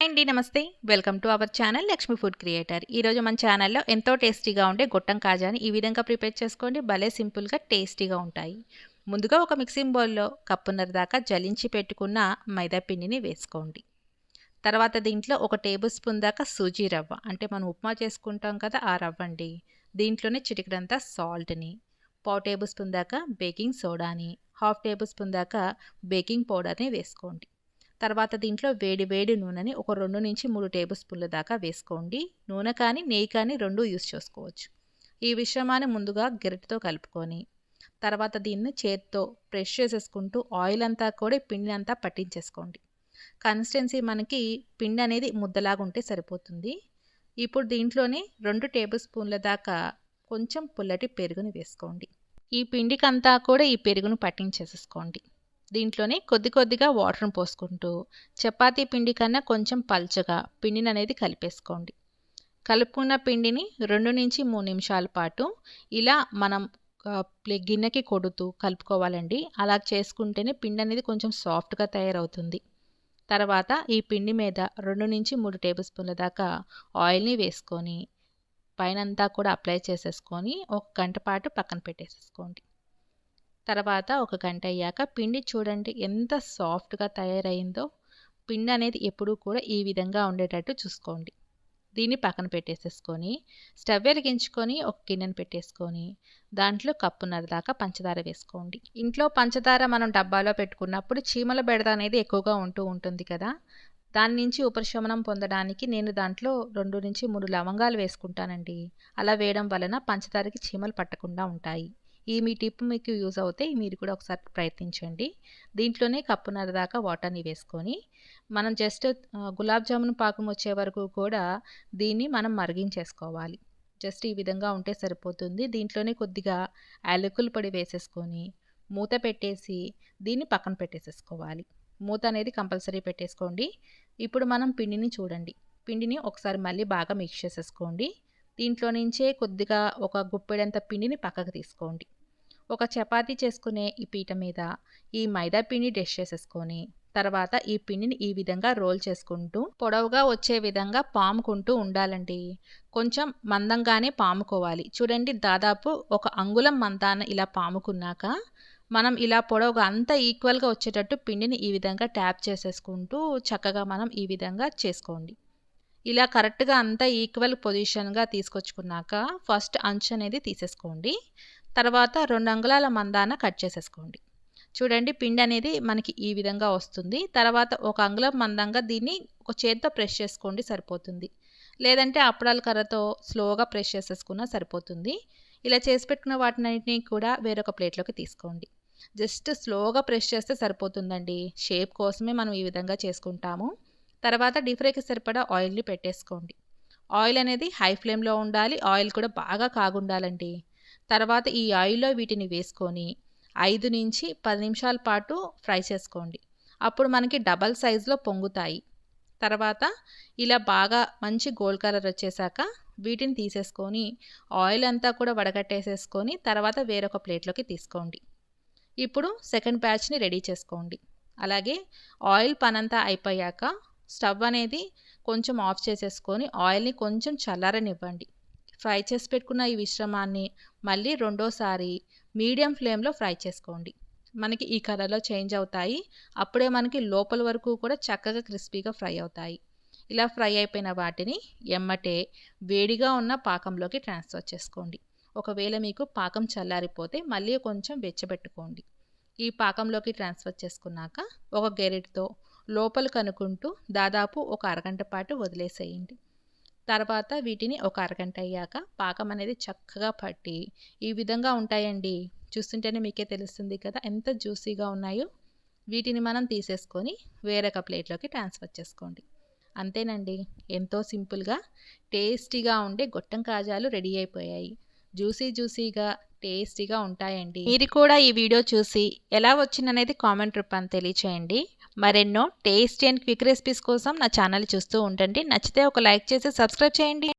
అండి నమస్తే. Welcome to our channel Lakshmi food creator. ఈరోజు మన ఛానల్లో ఎంతో టేస్టీగా ఉండే గొట్టం కాజాని ఈ విధంగా ప్రిపేర్ చేసుకోండి. భలే సింపుల్గా టేస్టీగా ఉంటాయి. ముందుగా ఒక మిక్సింగ్ బౌల్లో కప్పున్నర దాకా జలించి పెట్టుకున్న మైదా పిండిని వేసుకోండి. తర్వాత దీంట్లో ఒక టేబుల్ స్పూన్ దాకా సూజీ రవ్వ. అంటే మనం ఉప్మా చేసుకుంటాం కదా ఆ రవ్వ అండి. దీంట్లోనే చిటికడంతా సాల్ట్ని పావు టేబుల్ స్పూన్ దాకా బేకింగ్ సోడాని హాఫ్ టేబుల్ స్పూన్ దాకా బేకింగ్ పౌడర్ని వేసుకోండి. తర్వాత దీంట్లో వేడి వేడి నూనెని ఒక రెండు నుంచి మూడు టేబుల్ స్పూన్ల దాకా వేసుకోండి. నూనె కానీ నెయ్యి కానీ రెండు యూస్ చేసుకోవచ్చు. ఈ మిశ్రమాన్ని ముందుగా గరిటతో కలుపుకొని తర్వాత దీన్ని చేత్తో ప్రెష్ చేసేసుకుంటూ ఆయిల్ అంతా కూడా పిండి అంతా పట్టించేసుకోండి. కన్సిస్టెన్సీ మనకి పిండి అనేది ముద్దలాగా ఉంటే సరిపోతుంది. ఇప్పుడు దీంట్లోనే రెండు టేబుల్ స్పూన్ల దాకా కొంచెం పుల్లటి పెరుగుని వేసుకోండి. ఈ పిండికంతా కూడా ఈ పెరుగును పట్టించేసేసుకోండి. దీంట్లోనే కొద్ది కొద్దిగా వాటర్ని పోసుకుంటూ చపాతీ పిండి కన్నా కొంచెం పల్చగా పిండిని అనేది కలిపేసుకోండి. కలుపుకున్న పిండిని రెండు నుంచి మూడు నిమిషాల పాటు ఇలా మనం గిన్నెకి కొడుతూ కలుపుకోవాలండి. అలా చేసుకుంటేనే పిండి అనేది కొంచెం సాఫ్ట్గా తయారవుతుంది. తర్వాత ఈ పిండి మీద రెండు నుంచి మూడు టేబుల్ స్పూన్ల దాకా ఆయిల్ని వేసుకొని పైనంతా కూడా అప్లై చేసేసుకొని ఒక గంట పాటు పక్కన పెట్టేసేసుకోండి. తర్వాత ఒక గంట అయ్యాక పిండి చూడండి ఎంత సాఫ్ట్గా తయారైందో. పిండి అనేది ఎప్పుడూ కూడా ఈ విధంగా ఉండేటట్టు చూసుకోండి. దీన్ని పక్కన పెట్టేసేసుకొని స్టవ్ వెలిగించుకొని ఒక గిన్నెను పెట్టేసుకొని దాంట్లో కప్పున్నర దాకా పంచదార వేసుకోండి. ఇంట్లో పంచదార మనం డబ్బాలో పెట్టుకున్నప్పుడు చీమల బెడద అనేది ఎక్కువగా ఉంటూ ఉంటుంది కదా. దాని నుంచి ఉపశమనం పొందడానికి నేను దాంట్లో రెండు నుంచి మూడు లవంగాలు వేసుకుంటానండి. అలా వేయడం వలన పంచదారకి చీమలు పట్టకుండా ఉంటాయి. ఈ మీ టిప్ మీకు యూజ్ అవుతే మీరు కూడా ఒకసారి ప్రయత్నించండి. దీంట్లోనే కప్పున్నర దాకా వాటర్ని వేసుకొని మనం జస్ట్ గులాబ్ జామున్ పాకం వచ్చే వరకు కూడా దీన్ని మనం మరిగించేసుకోవాలి. జస్ట్ ఈ విధంగా ఉంటే సరిపోతుంది. దీంట్లోనే కొద్దిగా యాలకుల పొడి వేసేసుకొని మూత పెట్టేసి దీన్ని పక్కన పెట్టేసేసుకోవాలి. మూత అనేది కంపల్సరీ పెట్టేసుకోండి. ఇప్పుడు మనం పిండిని చూడండి. పిండిని ఒకసారి మళ్ళీ బాగా మిక్స్ చేసేసుకోండి. దీంట్లో నుంచే కొద్దిగా ఒక గుప్పెడంత పిండిని పక్కకు తీసుకోండి. ఒక చపాతీ చేసుకునే ఈ పీట మీద ఈ మైదా పిండి డెష్ చేసేసుకొని తర్వాత ఈ పిండిని ఈ విధంగా రోల్ చేసుకుంటూ పొడవుగా వచ్చే విధంగా పాముకుంటూ ఉండాలండి. కొంచెం మందంగానే పాముకోవాలి. చూడండి దాదాపు ఒక అంగుళం మందాన ఇలా పాముకున్నాక మనం ఇలా పొడవుగా అంతా ఈక్వల్గా వచ్చేటట్టు పిండిని ఈ విధంగా ట్యాప్ చేసేసుకుంటూ చక్కగా మనం ఈ విధంగా చేసుకోండి. ఇలా కరెక్ట్గా అంతా ఈక్వల్ పొజిషన్గా తీసుకొచ్చుకున్నాక ఫస్ట్ అంచు అనేది తీసేసుకోండి. తర్వాత రెండు అంగుళాల మందాన కట్ చేసేసుకోండి. చూడండి పిండి అనేది మనకి ఈ విధంగా వస్తుంది. తర్వాత ఒక అంగుళం మందంగా దీన్ని ఒక చేత్తో ప్రెస్ చేసుకోండి సరిపోతుంది. లేదంటే అప్పడాల కర్రతో స్లోగా ప్రెస్ చేసేసుకున్నా సరిపోతుంది. ఇలా చేసి పెట్టుకున్న వాటిని కూడా వేరొక ప్లేట్లోకి తీసుకోండి. జస్ట్ స్లోగా ప్రెస్ చేస్తే సరిపోతుందండి. షేప్ కోసమే మనం ఈ విధంగా చేసుకుంటాము. తర్వాత డీప్ సరిపడా ఆయిల్ని పెట్టేసుకోండి. ఆయిల్ అనేది హై ఫ్లేమ్లో ఉండాలి ఆయిల్ కూడా బాగా కాగుండాలండి. తర్వాత ఈ ఆయిల్లో వీటిని వేసుకొని ఐదు నుంచి పది నిమిషాల పాటు ఫ్రై చేసుకోండి. అప్పుడు మనకి డబల్ సైజులో పొంగుతాయి. తర్వాత ఇలా బాగా మంచి గోల్డ్ కలర్ వచ్చేసాక వీటిని తీసేసుకొని ఆయిల్ అంతా కూడా వడగట్టేసేసుకొని తర్వాత వేరొక ప్లేట్లోకి తీసుకోండి. ఇప్పుడు సెకండ్ బ్యాచ్ని రెడీ చేసుకోండి. అలాగే ఆయిల్ పనంతా అయిపోయాక స్టవ్ అనేది కొంచెం ఆఫ్ చేసేసుకొని ఆయిల్ని కొంచెం చల్లారనివ్వండి. ఫ్రై చేసి పెట్టుకున్న ఈ మిశ్రమాన్ని మళ్ళీ రెండోసారి మీడియం ఫ్లేమ్లో ఫ్రై చేసుకోండి. మనకి ఈ కలర్లో చేంజ్ అవుతాయి. అప్పుడే మనకి లోపల వరకు కూడా చక్కగా క్రిస్పీగా ఫ్రై అవుతాయి. ఇలా ఫ్రై అయిపోయిన వాటిని ఎమ్మటే వేడిగా ఉన్న పాకంలోకి ట్రాన్స్ఫర్ చేసుకోండి. ఒకవేళ మీకు పాకం చల్లారిపోతే మళ్ళీ కొంచెం వెచ్చబెట్టుకోండి. ఈ పాకంలోకి ట్రాన్స్ఫర్ చేసుకున్నాక ఒక గెరెట్తో లోపల కనుక్కుంటూ దాదాపు ఒక అరగంట పాటు వదిలేసేయండి. తర్వాత వీటిని ఒక అరగంట అయ్యాక పాకం అనేది చక్కగా పట్టి ఈ విధంగా ఉంటాయండి. చూస్తుంటేనే మీకే తెలుస్తుంది కదా ఎంత జ్యూసీగా ఉన్నాయో. వీటిని మనం తీసేసుకొని వేరొక ప్లేట్లోకి ట్రాన్స్ఫర్ చేసుకోండి. అంతేనండి. ఎంతో సింపుల్గా టేస్టీగా ఉండే గొట్టం కాజాలు రెడీ అయిపోయాయి. జ్యూసీ జ్యూసీగా టేస్టీగా ఉంటాయండి. మీరు కూడా ఈ వీడియో చూసి ఎలా వచ్చిందనేది కామెంట్ రూపాన్ని తెలియచేయండి. మరెన్నో టేస్టీ అండ్ క్విక్ రెసిపీస్ కోసం నా ఛానల్ చూస్తూ ఉండండి. నచ్చితే ఒక లైక్ చేసి సబ్స్క్రైబ్ చేయండి.